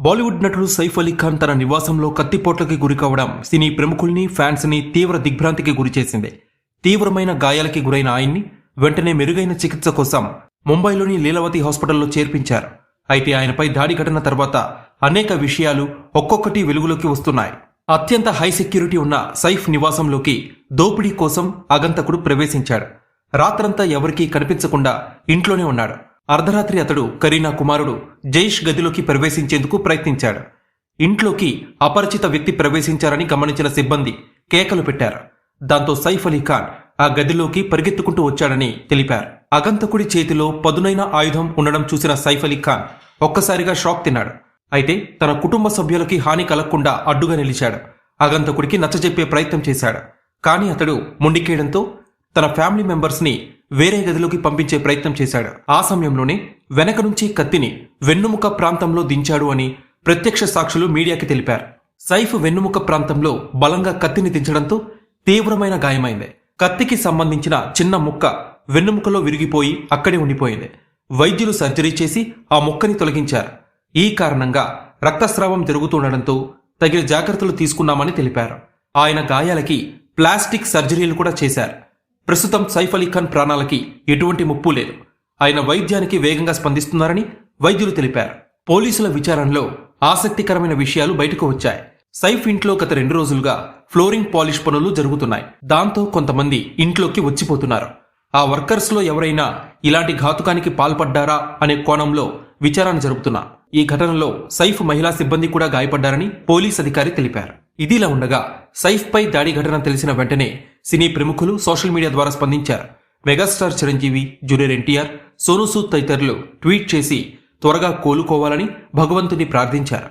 బాలీవుడ్ నటుడు సైఫ్ అలీ ఖాన్ తన నివాసంలో కత్తిపోట్లకి గురికావడం సినీ ప్రముఖుల్ని ఫ్యాన్స్ని తీవ్ర దిగ్భ్రాంతికి గురిచేసింది తీవ్రమైన గాయాలకి గురైన ఆయన్ని వెంటనే మెరుగైన చికిత్స కోసం ముంబైలోని లీలావతి హాస్పిటల్లో చేర్పించారు. అయితే ఆయనపై దాడి ఘటన తర్వాత అనేక విషయాలు ఒక్కొక్కటి వెలుగులోకి వస్తున్నాయి. అత్యంత హై సెక్యూరిటీ ఉన్న సైఫ్ నివాసంలోకి దోపిడీ కోసం అగంతకుడు ప్రవేశించాడు. రాత్రంతా ఎవరికీ కనిపించకుండా ఇంట్లోనే ఉన్నాడు. అర్ధరాత్రి అతడు కరీనా కుమారుడు జైష్ గదిలోకి ప్రవేశించేందుకు ప్రయత్నించాడు. ఇంట్లోకి అపరిచిత వ్యక్తి ప్రవేశించారని గమనించిన సిబ్బంది కేకలు పెట్టారు. దాంతో సైఫ్ అలీ ఖాన్ ఆ గదిలోకి పరిగెత్తుకుంటూ వచ్చాడని తెలిపారు. అగంతకుడి చేతిలో పదునైన ఆయుధం ఉండడం చూసిన సైఫ్ అలీ ఖాన్ ఒక్కసారిగా షాక్ తిన్నాడు. అయితే తన కుటుంబ సభ్యులకి హాని కలగకుండా అడ్డుగా నిలిచాడు. అగంతకుడికి నచ్చజెప్పే ప్రయత్నం చేశాడు. కానీ అతడు ముండికేయడంతో తన ఫ్యామిలీ మెంబర్స్ని వేరే గదిలోకి పంపించే ప్రయత్నం చేశాడు. ఆ సమయంలోనే వెనక నుంచి కత్తిని వెన్నుముక ప్రాంతంలో దించాడు అని ప్రత్యక్ష సాక్షులు మీడియాకి తెలిపారు. సైఫ్ వెన్నుముక ప్రాంతంలో బలంగా కత్తిని దించడంతో తీవ్రమైన గాయమైంది. కత్తికి సంబంధించిన చిన్న ముక్క వెన్నుముకలో విరిగిపోయి అక్కడే ఉండిపోయింది. వైద్యులు సర్జరీ చేసి ఆ ముక్కని తొలగించారు. ఈ కారణంగా రక్తస్రావం జరుగుతుండటంతో తగిన జాగ్రత్తలు తీసుకున్నామని తెలిపారు. ఆయన గాయాలకి ప్లాస్టిక్ సర్జరీలు కూడా చేశారు. ప్రస్తుతం సైఫ్ అలీ ఖాన్ ప్రాణాలకి ఎటువంటి ముప్పు లేదు. ఆయన వైద్యానికి వేగంగా స్పందిస్తున్నారని వైద్యులు తెలిపారు. పోలీసుల విచారణలో ఆసక్తికరమైన విషయాలు బయటకు వచ్చాయి. సైఫ్ ఇంట్లో గత రెండు రోజులుగా ఫ్లోరింగ్ పాలిష్ పనులు జరుగుతున్నాయి. దాంతో కొంతమంది ఇంట్లోకి వచ్చిపోతున్నారు. ఆ వర్కర్స్లో ఎవరైనా ఇలాంటి ఘాతుకానికి పాల్పడ్డారా అనే కోణంలో విచారణ జరుపుతున్నా ఈ ఘటనలో సైఫ్ మహిళా సిబ్బంది కూడా గాయపడ్డారని పోలీస్ అధికారి తెలిపారు. ఇదిలా ఉండగా సైఫ్ పై దాడి ఘటన తెలిసిన వెంటనే సినీ ప్రముఖులు సోషల్ మీడియా ద్వారా స్పందించారు. మెగాస్టార్ చిరంజీవి జూనియర్ ఎన్టీఆర్ సోనూసూద్ తదితరులు ట్వీట్ చేసి త్వరగా కోలుకోవాలని భగవంతుని ప్రార్థించారు.